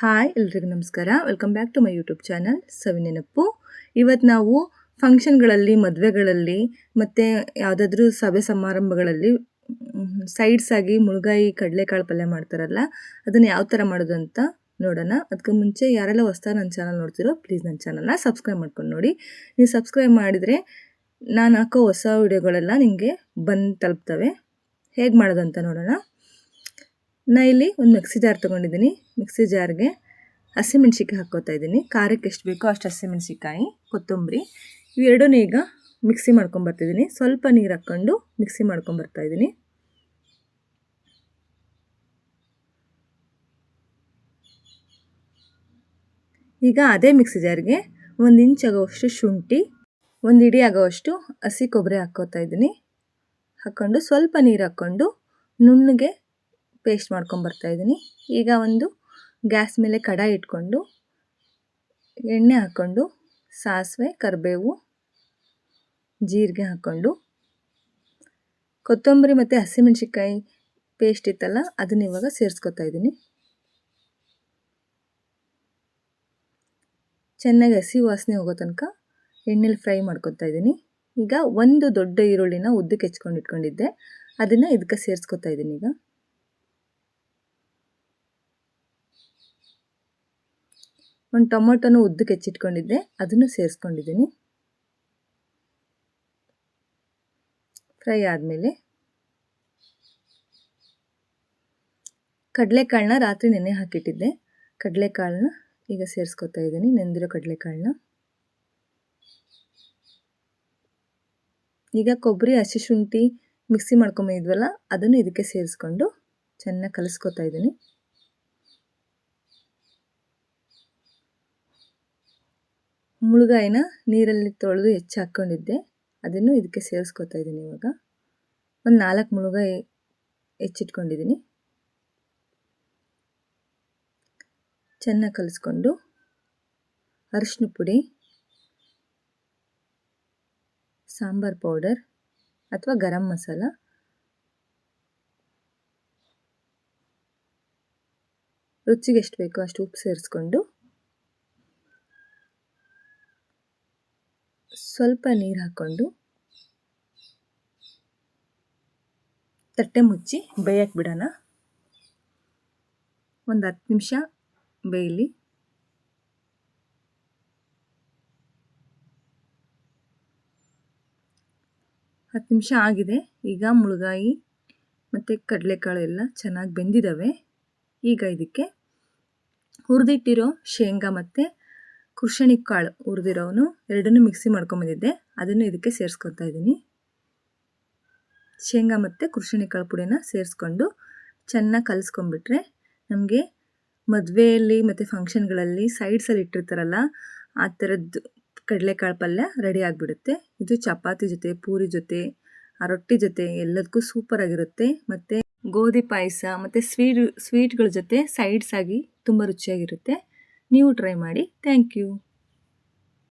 Hi, ಎಲ್ರಿಗೂ ನಮಸ್ಕಾರ. Welcome back to my YouTube channel Savinenapu ಇವತ್ತು ನಾವು ಫಂಕ್ಷನ್ಗಳಲ್ಲಿ ಮದುವೆಗಳಲ್ಲಿ, ಮತ್ತು ಯಾವುದಾದ್ರೂ ಸಭೆ ಸಮಾರಂಭಗಳಲ್ಲಿ ಸೈಡ್ಸ್ ಆಗಿ ಮುಳುಗಾಯಿ, ಕಡಲೆಕಾಳು ಪಲ್ಯ ಮಾಡ್ತಾರಲ್ಲ, ಅದನ್ನು ಯಾವ ಥರ ಮಾಡೋದು ಅಂತ ನೋಡೋಣ. ಅದಕ್ಕೆ ಮುಂಚೆ ಯಾರೆಲ್ಲ ಹೊಸ್ದಾಗಿ ನನ್ನ ಚಾನಲ್ ನೋಡ್ತಿರೋ ಪ್ಲೀಸ್ ನನ್ನ ಚಾನಲ್ನ ಸಬ್ಸ್ಕ್ರೈಬ್ ಮಾಡ್ಕೊಂಡು ನೋಡಿ. ನೀವು ಸಬ್ಸ್ಕ್ರೈಬ್ ಮಾಡಿದರೆ ನಾನು ಹಾಕೋ ಹೊಸ ವಿಡಿಯೋಗಳೆಲ್ಲ ನಿಮಗೆ ಬಂದು ತಲುಪ್ತವೆ. ಹೇಗೆ ಮಾಡೋದು ಅಂತ ನೋಡೋಣ. ನಾ ಇಲ್ಲಿ ಒಂದು ಮಿಕ್ಸಿ ಜಾರ್ ತೊಗೊಂಡಿದ್ದೀನಿ ಮಿಕ್ಸಿ ಜಾರ್ಗೆ ಹಸಿಮೆಣ್ಸಿಕಾಯಿ ಹಾಕ್ಕೋತಾ ಇದ್ದೀನಿ ಖಾರಕ್ಕೆ ಎಷ್ಟು ಬೇಕೋ ಅಷ್ಟು ಹಸಿಮೆಣ್ಸಿಕಾಯಿ ಕೊತ್ತಂಬರಿ ಇವೆರಡೂ ಈಗ ಮಿಕ್ಸಿ ಮಾಡ್ಕೊಂಬರ್ತಿದ್ದೀನಿ ಸ್ವಲ್ಪ ನೀರು ಹಾಕ್ಕೊಂಡು ಮಿಕ್ಸಿ ಮಾಡ್ಕೊಂಬರ್ತಾ ಇದ್ದೀನಿ ಈಗ ಅದೇ ಮಿಕ್ಸಿ ಜಾರ್ಗೆ ಒಂದು ಇಂಚ್ ಆಗೋವಷ್ಟು ಶುಂಠಿ, ಒಂದು ಇಡಿ ಆಗೋವಷ್ಟು ಹಸಿ ಕೊಬ್ಬರಿ ಹಾಕ್ಕೋತಾ ಇದ್ದೀನಿ ಹಾಕ್ಕೊಂಡು ಸ್ವಲ್ಪ ನೀರು ಹಾಕ್ಕೊಂಡು ನುಣ್ಣಗೆ ಪೇಸ್ಟ್ ಮಾಡ್ಕೊಂಬರ್ತಾ ಇದ್ದೀನಿ ಈಗ ಒಂದು ಗ್ಯಾಸ್ ಮೇಲೆ ಕಡಾಯಿ ಇಟ್ಕೊಂಡು, ಎಣ್ಣೆ ಹಾಕ್ಕೊಂಡು, ಸಾಸಿವೆ, ಕರಿಬೇವು, ಜೀರಿಗೆ ಹಾಕ್ಕೊಂಡು, ಕೊತ್ತಂಬರಿ ಮತ್ತು ಹಸಿಮೆಣ್ಸಿಕಾಯಿ ಪೇಸ್ಟ್ ಇತ್ತಲ್ಲ, ಅದನ್ನ ಇವಾಗ ಸೇರಿಸ್ಕೊತಾ ಇದ್ದೀನಿ ಚೆನ್ನಾಗಿ ಹಸಿ ವಾಸನೆ ಹೋಗೋ ತನಕ ಎಣ್ಣೆಲಿ ಫ್ರೈ ಮಾಡ್ಕೊತಾ ಇದ್ದೀನಿ ಈಗ ಒಂದು ದೊಡ್ಡ ಈರುಳ್ಳಿನ ಉದ್ದಕ್ಕೆ ಹೆಚ್ಕೊಂಡು ಇಟ್ಕೊಂಡಿದ್ದೆ ಅದನ್ನು ಇದಕ್ಕೆ ಸೇರಿಸ್ಕೊತಾ ಇದ್ದೀನಿ ಈಗ. ಒಂದು ಟೊಮೊಟೊನು ಉದ್ದಕ್ಕೆ ಹೆಚ್ಚಿಟ್ಕೊಂಡಿದ್ದೆ, ಅದನ್ನು ಸೇರಿಸ್ಕೊಂಡಿದ್ದೀನಿ. ಫ್ರೈ ಆದಮೇಲೆ ಕಡಲೆಕಾಳನ್ನ ರಾತ್ರಿ ನೆನೆ ಹಾಕಿಟ್ಟಿದ್ದೆ. ಕಡಲೆಕಾಳನ್ನ ಈಗ ಸೇರಿಸ್ಕೊತಾ ಇದ್ದೀನಿ, ನೆಂದಿರೋ ಕಡಲೆಕಾಳನ್ನ. ಈಗ ಕೊಬ್ಬರಿ, ಹಸಿ ಶುಂಠಿ ಮಿಕ್ಸಿ ಮಾಡ್ಕೊಂಬಿದ್ವಲ್ಲ ಅದನ್ನು ಇದಕ್ಕೆ ಸೇರಿಸ್ಕೊಂಡು ಚೆನ್ನಾಗಿ ಕಲಿಸ್ಕೊತಾ ಇದ್ದೀನಿ. ಮುಳುಗಾಯಿನ ನೀರಲ್ಲಿ ತೊಳೆದು ಹೆಚ್ಚು ಹಾಕ್ಕೊಂಡಿದ್ದೆ ಅದನ್ನು ಇದಕ್ಕೆ ಸೇರಿಸ್ಕೊತಾ ಇದ್ದೀನಿ ಇವಾಗ. ಒಂದು ನಾಲ್ಕು ಮುಳುಗಾಯಿ ಹೆಚ್ಚಿಟ್ಕೊಂಡಿದ್ದೀನಿ. ಚೆನ್ನಾಗಿ ಕಲಿಸ್ಕೊಂಡು ಅರಿಶಿನ ಪುಡಿ, ಸಾಂಬಾರ್ ಪೌಡರ್ ಅಥವಾ ಗರಂ ಮಸಾಲ, ರುಚಿಗೆ ಎಷ್ಟು ಬೇಕೋ ಅಷ್ಟು ಉಪ್ಪು ಸೇರಿಸ್ಕೊಂಡು ಸ್ವಲ್ಪ ನೀರು ಹಾಕ್ಕೊಂಡು ತಟ್ಟೆ ಮುಚ್ಚಿ ಬೇಯಕ್ಕೆ ಬಿಡೋಣ. ಒಂದು ಹತ್ತು ನಿಮಿಷ ಬೇಯಲಿ. ಹತ್ತು ನಿಮಿಷ ಆಗಿದೆ. ಈಗ ಮುಳುಗಾಯಿ ಮತ್ತು ಕಡಲೆಕಾಳು ಎಲ್ಲ ಚೆನ್ನಾಗಿ ಬೆಂದಿದ್ದಾವೆ ಈಗ ಇದಕ್ಕೆ ಹುರಿದಿಟ್ಟಿರೋ ಶೇಂಗಾ ಮತ್ತು ಕಾಳು ಹುರಿದಿರೋನು ಎರಡನ್ನೂ ಮಿಕ್ಸಿ ಮಾಡ್ಕೊಂಬಂದಿದ್ದೆ ಅದನ್ನು ಇದಕ್ಕೆ ಸೇರಿಸ್ಕೊತಾ ಇದ್ದೀನಿ. ಶೇಂಗಾ ಮತ್ತು ಕಾಳು ಪುಡಿನ ಸೇರಿಸ್ಕೊಂಡು ಚೆನ್ನಾಗಿ ಕಲಿಸ್ಕೊಂಬಿಟ್ರೆ ನಮಗೆ ಮದುವೆಯಲ್ಲಿ ಮತ್ತು ಫಂಕ್ಷನ್ಗಳಲ್ಲಿ ಸೈಡ್ಸಲ್ಲಿ ಇಟ್ಟಿರ್ತಾರಲ್ಲ, ಆ ಥರದ್ದು ಕಡಲೆಕಾಳು ಪಲ್ಯ ರೆಡಿ ಆಗಿಬಿಡುತ್ತೆ. ಇದು ಚಪಾತಿ ಜೊತೆ, ಪೂರಿ ಜೊತೆ, ಆ ರೊಟ್ಟಿ ಜೊತೆ ಎಲ್ಲದಕ್ಕೂ ಸೂಪರಾಗಿರುತ್ತೆ ಮತ್ತು ಗೋಧಿ ಪಾಯಸ ಮತ್ತು ಸ್ವೀಟ್ ಸ್ವೀಟ್ಗಳ ಜೊತೆ ಸೈಡ್ಸ್ ಆಗಿ ತುಂಬ ರುಚಿಯಾಗಿರುತ್ತೆ. ನೀವು ಟ್ರೈ ಮಾಡಿ. Thank you